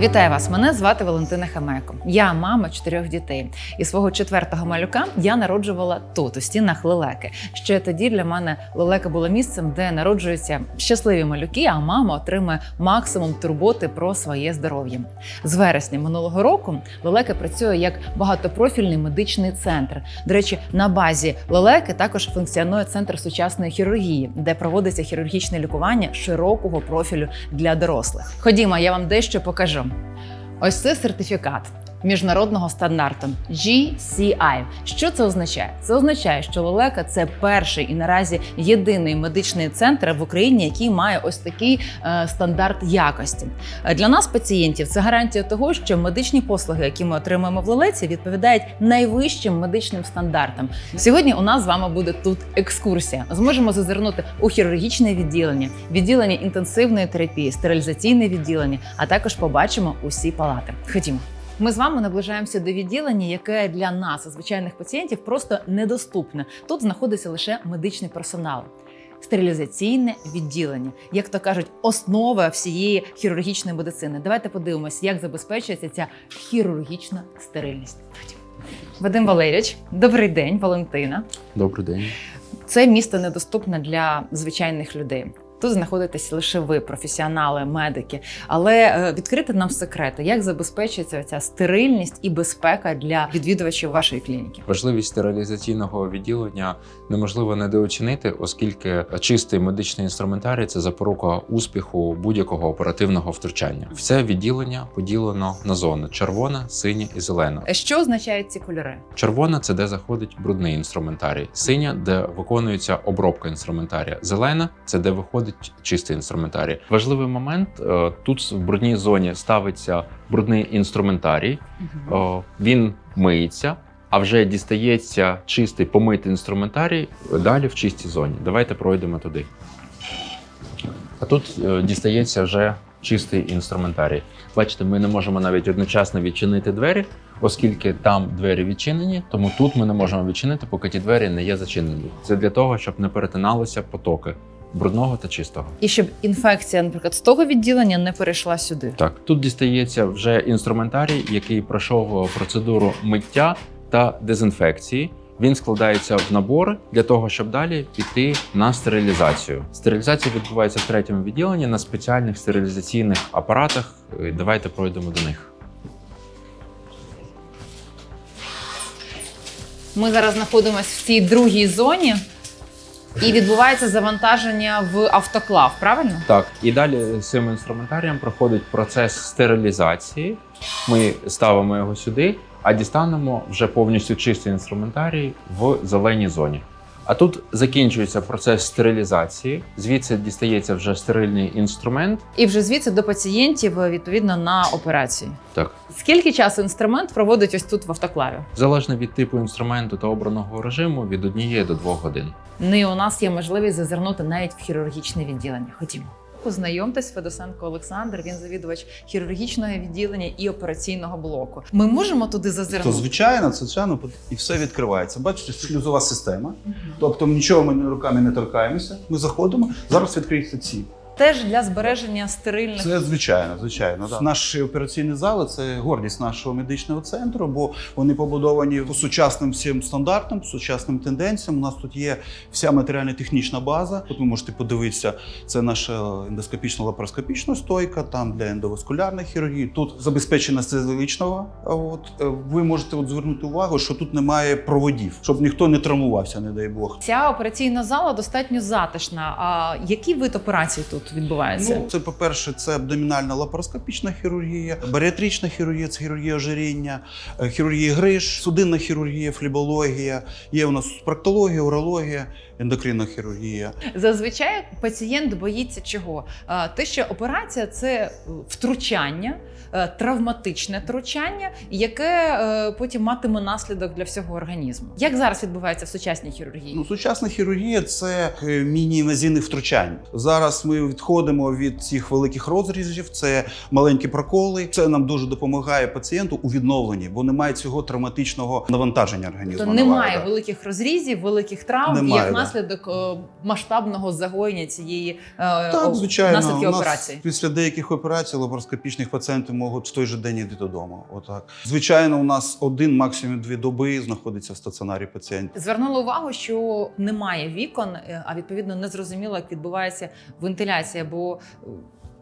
Вітаю вас! Мене звати Валентина Хамайко. Я мама чотирьох дітей. І свого четвертого малюка я народжувала тут, у стінах лелеки. Ще тоді для мене лелека була місцем, де народжуються щасливі малюки, а мама отримує максимум турботи про своє здоров'я. З вересня минулого року лелека працює як багатопрофільний медичний центр. До речі, на базі лелеки також функціонує центр сучасної хірургії, де проводиться хірургічне лікування широкого профілю для дорослих. Ходімо, я вам дещо покажу. Ось це сертифікат міжнародного стандарту GCI. Що це означає? Це означає, що лелека це перший і наразі єдиний медичний центр в Україні, який має ось такий е, стандарт якості. Е, Для нас, пацієнтів, це гарантія того, що медичні послуги, які ми отримуємо в лелеці, відповідають найвищим медичним стандартам. Сьогодні у нас з вами буде тут екскурсія. Зможемо зазирнути у хірургічне відділення, відділення інтенсивної терапії, стерилізаційне відділення, а також побачимо усі палати. Ходімо. Ми з вами наближаємося до відділення, яке для нас, звичайних пацієнтів, просто недоступне. Тут знаходиться лише медичний персонал. Стерилізаційне відділення, як то кажуть, основа всієї хірургічної медицини. Давайте подивимось, як забезпечується ця хірургічна стерильність. Вадим Валерійович, добрий день, Валентина. Добрий день. Це місто недоступне для звичайних людей. Тут знаходитесь лише ви, професіонали, медики. Але е, відкрити нам секрети, як забезпечується ця стерильність і безпека для відвідувачів вашої клініки. Важливість стерилізаційного відділення неможливо недооцінити, оскільки чистий медичний інструментарій це запорука успіху будь-якого оперативного втручання. Все відділення поділено на зони: червона, синя і зелена. Що означають ці кольори? Червона це де заходить брудний інструментарій, синя, де виконується обробка інструментарія. Зелена це де виходить чистий інструментарій. Важливий момент е, тут в брудній зоні ставиться брудний інструментарій. О, він миється, а вже дістається чистий помитий інструментарій далі в чистій зоні. Давайте пройдемо туди. А тут е, дістається вже чистий інструментарій. Бачите, ми не можемо навіть одночасно відчинити двері, оскільки там двері відчинені, тому тут ми не можемо відчинити, поки ті двері не є зачинені. Це для того, щоб не перетиналися потоки брудного та чистого. І щоб інфекція, наприклад, з того відділення не перейшла сюди. Так, тут дістається вже інструментарій, який пройшов процедуру миття та дезінфекції. Він складається в набори для того, щоб далі піти на стерилізацію. Стерилізація відбувається в третьому відділенні на спеціальних стерилізаційних апаратах. Е, Давайте пройдемо до них. Ми зараз знаходимося в цій другій зоні, і відбувається завантаження в автоклав, правильно? Так, і далі з цим інструментарієм проходить процес стерилізації. Ми ставимо його сюди, а дістанемо вже повністю чистий інструментарій в зеленій зоні. А тут закінчується процес стерилізації. Звідси дістається вже стерильний інструмент. І вже звідси до пацієнтів е, відповідно на операції. Так, Скільки часу інструмент проводить ось тут в автоклаві? залежно від типу інструменту та обраного режиму, від однієї до двох годин. Ну і у нас є можливість зазирнути навіть в хірургічне відділення. Ходімо. Познайомтесь, Федосенко Олександр. Він завідувач хірургічного відділення і операційного блоку. Ми можемо туди То звичайно, це звичайно і все відкривається. Бачите, шлюзова система. Тобто нічого ми руками не торкаємося. Ми заходимо. Зараз Відкриється ці. Теж для збереження стерильних. Це звичайно, звичайно. Да. Наші операційні зали це гордість нашого медичного центру, бо вони побудовані по сучасним всім стандартам, сучасним тенденціям. У нас тут є вся матеріально-технічна база. Тут ви можете подивитися, це наша ендоскопічна лапароскопічна стойка, там для ендоваскулярної хірургії. Тут забезпечена стезиличного. А от е, ви можете от звернути увагу, що тут немає проводів, щоб ніхто не травмувався, не дай Бог. Ця операційна зала достатньо затишна. А який вид операцій тут відбувається? Ну, це, по-перше, це абдомінальна лапароскопічна хірургія, баріатрична хірургія, це хірургія ожиріння, е, хірургія гриш, судинна хірургія, флібологія. Є у нас проктологія, урологія, ендокринна хірургія. Зазвичай пацієнт боїться чого? Те, що операція це е, втручання, е, травматичне втручання, яке е, потім матиме наслідок для всього організму. Як зараз відбувається в сучасній хірургії? Ну, сучасна хірургія це міні-інвазійне втручання. Зараз ми відходимо від цих великих розрізів, це маленькі проколи. Це нам дуже допомагає пацієнту у відновленні, бо немає цього травматичного навантаження організму. Тобто немає великих розрізів, великих травм, і Немає, як да. Внаслідок е, масштабного загоєння цієї е, Так, звичайно. наслідки У нас операції. Після деяких операцій лапароскопічних пацієнтів можуть в той же день йти додому. Отак. Звичайно, у нас один, максимум дві доби знаходиться в стаціонарі пацієнт. Звернули увагу, що немає вікон, е, а відповідно не зрозуміло, як відбувається вентиляція, бо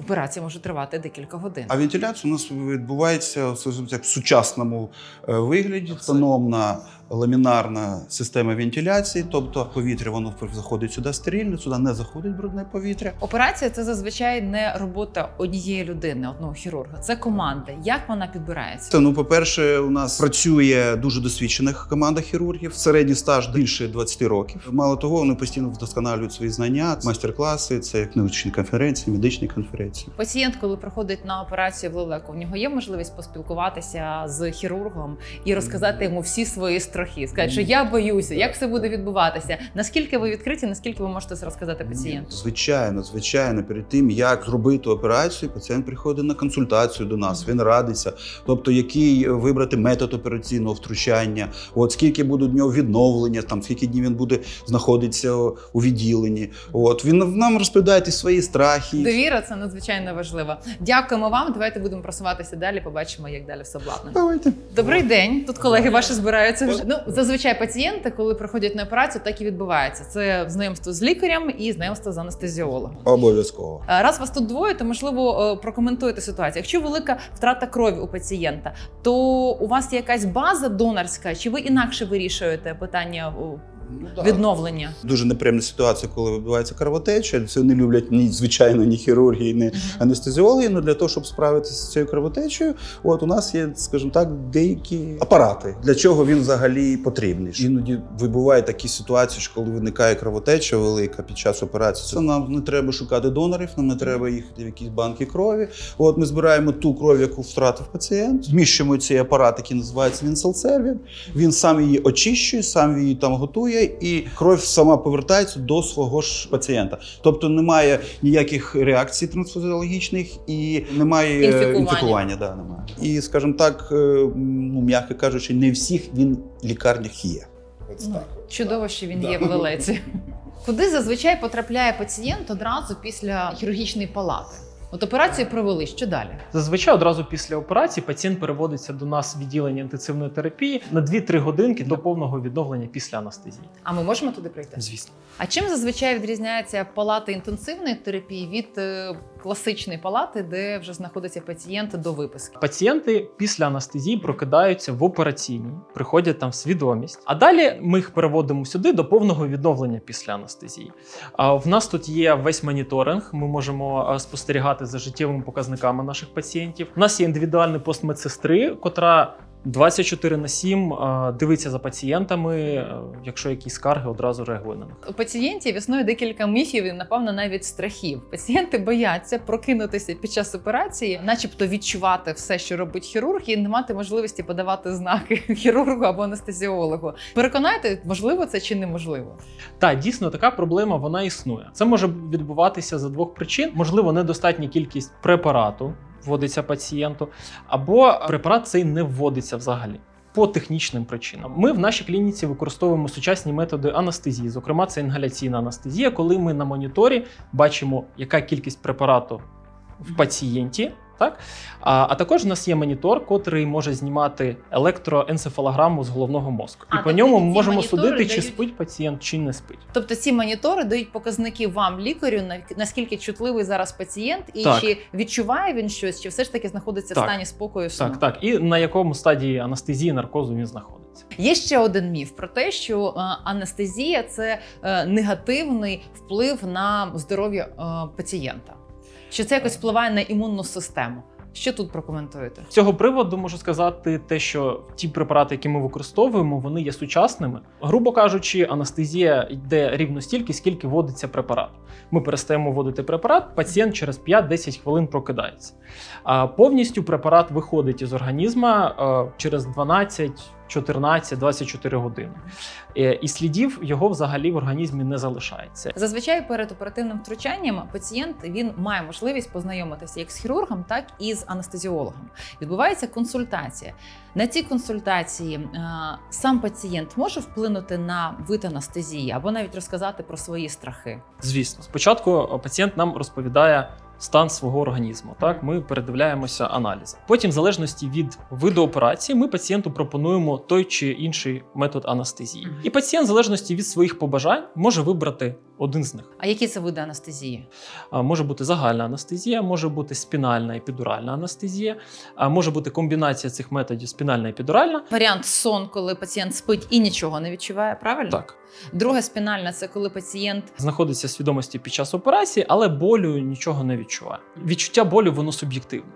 операція може тривати декілька годин. А вентиляція у нас відбувається скажімо в сучасному вигляді. Автономна ламінарна система вентиляції, тобто повітря воно заходить сюди стерильно, сюди не заходить брудне повітря. Операція це зазвичай не робота однієї людини, одного хірурга. Це команда. Як вона підбирається? Це ну, по-перше, у нас працює дуже досвідчених команда хірургів. Середній стаж більше 20 років. Мало того, вони постійно вдосконалюють свої знання, майстер-класи, це як научні конференції, медичні конференції. Пацієнт, коли приходить на операцію в лелеку, в нього є можливість поспілкуватися з хірургом і розказати йому всі свої страхи. Сказати, що я боюся, як все буде відбуватися. Наскільки ви відкриті, наскільки ви можете це розказати пацієнту? Звичайно, звичайно, перед тим як зробити операцію, пацієнт приходить на консультацію до нас. Він радиться, тобто який вибрати метод операційного втручання, от скільки буде в нього відновлення, там скільки днів він буде знаходитися у відділенні. От він нам розповідає ті свої страхи. Довіра це надзвичайно важливо. Дякуємо вам. Давайте будемо просуватися далі. Побачимо, як далі все обладнано. Давайте. Добрий день. Тут колеги ваші збираються. вже. Ну зазвичай пацієнти, коли приходять на операцію, так і відбувається. Це знайомство з лікарем і знайомство з анестезіологом. Обов'язково. Е, Раз вас тут двоє, то можливо е, прокоментуєте ситуацію. Якщо велика втрата крові у пацієнта, то у вас є якась база донорська, чи ви інакше вирішуєте питання Ну, відновлення? Дуже неприємна ситуація, коли відбувається кровотеча. Це не люблять ні звичайно ні хірурги, ні анестезіологи. Ну для того, щоб справитися з цією кровотечею, от у нас є, скажімо так, деякі апарати. Для чого він взагалі потрібний? Іноді вибувають такі ситуації, що коли виникає кровотеча велика під час операції, це нам не треба шукати донорів, нам не треба їхати в якісь банки крові. От ми збираємо ту кров, яку втратив пацієнт, зміщуємо цей апарат, який називається Вінсел-сервір. Він сам її очищує, сам її там готує, і кров сама повертається до свого ж пацієнта. Тобто немає ніяких реакцій трансфузіологічних і немає Інфікування. інфікування. Да, немає. І, скажімо так, е, ну м'яко кажучи, не всіх він в лікарнях є. От так. Чудово, що він є в лелеці. Куди зазвичай потрапляє пацієнт одразу після хірургічної палати? От операцію провели. Що далі? Зазвичай одразу після операції пацієнт переводиться до нас в відділення інтенсивної терапії на 2-3 годинки до повного відновлення після анестезії. А ми можемо туди прийти? Звісно. А чим зазвичай відрізняється палата інтенсивної терапії від е, класичної палати, де вже знаходиться пацієнт до виписки? Пацієнти після анестезії прокидаються в операційній, приходять там в свідомість. А далі ми їх переводимо сюди до повного відновлення після анестезії. В нас тут є весь моніторинг. Ми можемо спостерігати за життєвими показниками наших пацієнтів. У нас є індивідуальний пост медсестри, котра 24 на 7 е, дивиться за пацієнтами. е, Якщо якісь скарги, одразу реагує на них. У пацієнтів існує декілька міфів і, напевно, навіть страхів. Пацієнти бояться прокинутися під час операції, начебто відчувати все, що робить хірург, і не мати можливості подавати знаки хірургу або анестезіологу. Переконайте, можливо це чи неможливо. Так, дійсно, така проблема вона існує. Це може відбуватися за двох причин: можливо, недостатня кількість препарату вводиться пацієнту, або препарат цей не вводиться взагалі. По технічним причинам ми в нашій клініці використовуємо сучасні методи анестезії, зокрема, це інгаляційна анестезія, коли ми на моніторі бачимо, яка кількість препарату в пацієнті. Так? А, а також у нас є монітор, котрий може знімати електроенцефалограму з головного мозку. А, І по тобто ньому ми можемо судити, чи спить пацієнт, чи не спить. Тобто ці монітори дають показники вам, лікарю, наскільки чутливий зараз пацієнт, і Так. чи відчуває він щось, чи все ж таки знаходиться Так. в стані спокою сну. Так, так. І на якому стадії анестезії наркозу він знаходиться. Є ще один міф про те, що е, анестезія це е, негативний вплив на здоров'я е, пацієнта. Що це якось впливає на імунну систему. Що тут прокоментуєте? З цього приводу можу сказати те, що ті препарати, які ми використовуємо, вони є сучасними. Грубо кажучи, анестезія йде рівно стільки, скільки вводиться препарат. Ми перестаємо вводити препарат, пацієнт через 5-10 хвилин прокидається. А повністю препарат виходить із організму е, через 12 14-24 години. Е, І слідів його взагалі в організмі не залишається. Зазвичай перед оперативним втручанням пацієнт він має можливість познайомитися як з хірургом, так і з анестезіологом. Відбувається консультація. На цій консультації е, сам пацієнт може вплинути на вид анестезії або навіть розказати про свої страхи. Звісно, спочатку пацієнт нам розповідає стан свого організму. Так, ми передивляємося аналізи. Потім, в залежності від виду операції, ми пацієнту пропонуємо той чи інший метод анестезії. І пацієнт, в залежності від своїх побажань, може вибрати один з них. А які це види анестезії? Може бути загальна анестезія, може бути спінальна епідуральна анестезія, а може бути комбінація цих методів спінальна і епідуральна. Варіант сон, коли пацієнт спить і нічого не відчуває, правильно? Так, Друга спінальна це коли пацієнт знаходиться в свідомості під час операції, але болю нічого не відчуває. Відчуття болю воно суб'єктивне.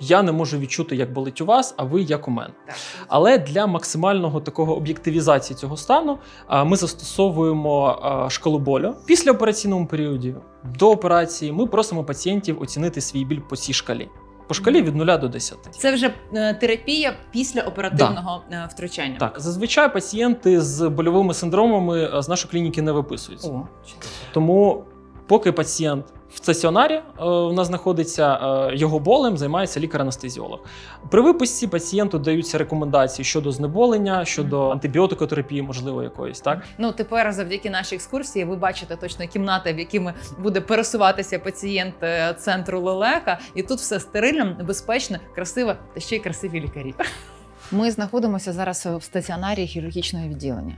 Я не можу відчути, як болить у вас, а ви як у мене. Але для максимального такого об'єктивізації цього стану ми застосовуємо а, шкалу болю після операційному періоді. До операції ми просимо пацієнтів оцінити свій біль по цій шкалі. По шкалі від 0 до 10. Це вже е, терапія після оперативного е, втручання. Так, зазвичай пацієнти з больовими синдромами е, з нашої клініки не виписуються. О, Тому, поки пацієнт в стаціонарі е, у нас знаходиться е, його болем, займається лікар-анестезіолог. При виписці пацієнту даються рекомендації щодо знеболення, щодо антибіотикотерапії, можливо, якоїсь так. Ну тепер, завдяки нашій екскурсії, ви бачите точно кімнати, в якими буде пересуватися пацієнт е, центру лелека, і тут все стерильно, безпечно, красиво та ще й красиві лікарі. Ми знаходимося зараз в стаціонарі хірургічного відділення.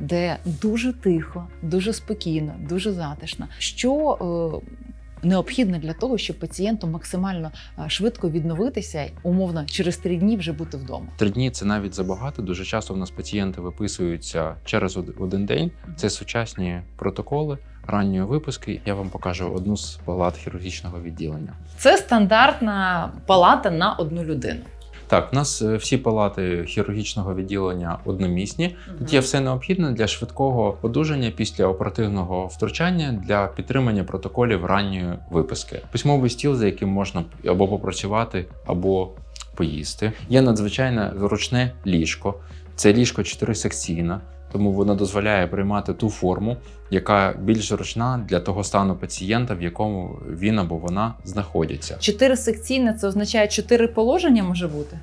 Де дуже тихо, дуже спокійно, дуже затишно. Що е, необхідно для того, щоб пацієнту максимально е, швидко відновитися, умовно через три дні вже бути вдома. Три дні це навіть забагато. Дуже часто в нас пацієнти виписуються через один день. Це сучасні протоколи ранньої виписки. Я вам покажу одну з палат хірургічного відділення. Це стандартна палата на одну людину. Так, в нас е, всі палати хірургічного відділення одномісні. Тут є все необхідне для швидкого одужання після оперативного втручання для підтримання протоколів ранньої виписки. Письмовий стіл, за яким можна або попрацювати, або поїсти. Є надзвичайне зручне ліжко. Це ліжко чотирисекційне, тому воно дозволяє приймати ту форму, яка більш зручна для того стану пацієнта, в якому він або вона знаходяться. Чотири секційне це означає чотири положення може бути.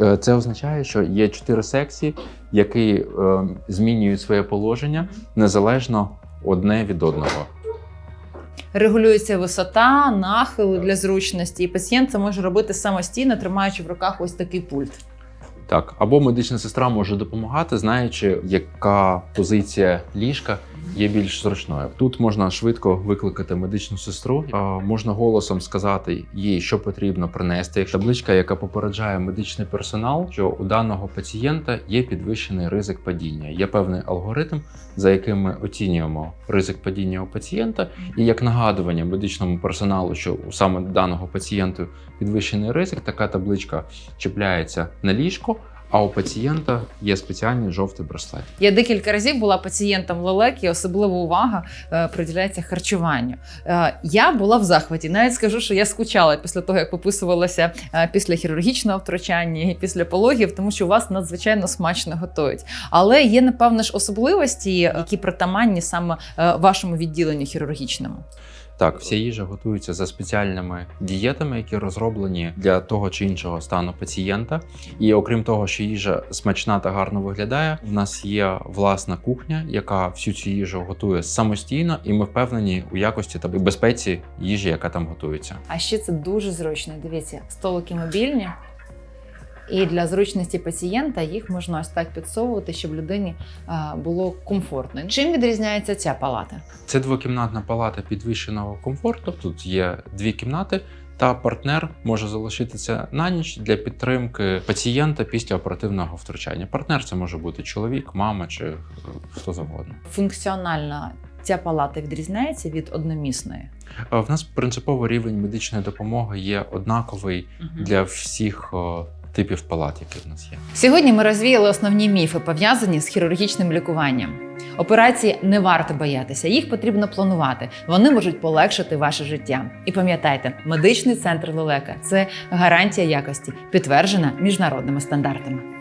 Е, Це означає, що є чотири секції, які е, змінюють своє положення незалежно одне від одного. Регулюється висота, нахил для зручності, і пацієнт це може робити самостійно, тримаючи в руках ось такий пульт. Так, або медична сестра може допомагати, знаючи, яка позиція ліжка є більш зручною. Тут можна швидко викликати медичну сестру, можна голосом сказати їй, що потрібно принести. Табличка, яка попереджає медичний персонал, що у даного пацієнта є підвищений ризик падіння. Є певний алгоритм, за яким ми оцінюємо ризик падіння у пацієнта, і як нагадування медичному персоналу, що у саме даного пацієнту підвищений ризик, така табличка чіпляється на ліжко. А у пацієнта є спеціальний жовтий браслет. Я декілька разів була пацієнтом лелек, і особлива увага е, приділяється харчуванню. Е, я була в захваті. Навіть скажу, що я скучала після того, як пописувалася е, після хірургічного втручання і після пологів, тому що у вас надзвичайно смачно готують. Але є напевно ж особливості, які притаманні саме вашому відділенню хірургічному. Так, вся їжа готується за спеціальними дієтами, які розроблені для того чи іншого стану пацієнта. І окрім того, що їжа смачна та гарно виглядає, в нас є власна кухня, яка всю цю їжу готує самостійно, і ми впевнені у якості та безпеці їжі, яка там готується. А ще це дуже зручно. Дивіться, столики мобільні. І для зручності пацієнта їх можна ось так підсовувати, щоб людині було комфортно. Чим відрізняється ця палата? Це двокімнатна палата підвищеного комфорту. Тут є дві кімнати. Та партнер може залишитися на ніч для підтримки пацієнта після оперативного втручання. Партнер це може бути чоловік, мама чи е, хто завгодно. Функціонально ця палата відрізняється від одномісної. Е, В нас принципово рівень медичної допомоги є однаковий для всіх е, типів палат, які в нас є. Сьогодні ми розвіяли основні міфи, пов'язані з хірургічним лікуванням. Операції не варто боятися, їх потрібно планувати. Вони можуть полегшити ваше життя. І пам'ятайте, медичний центр лелека це гарантія якості, підтверджена міжнародними стандартами.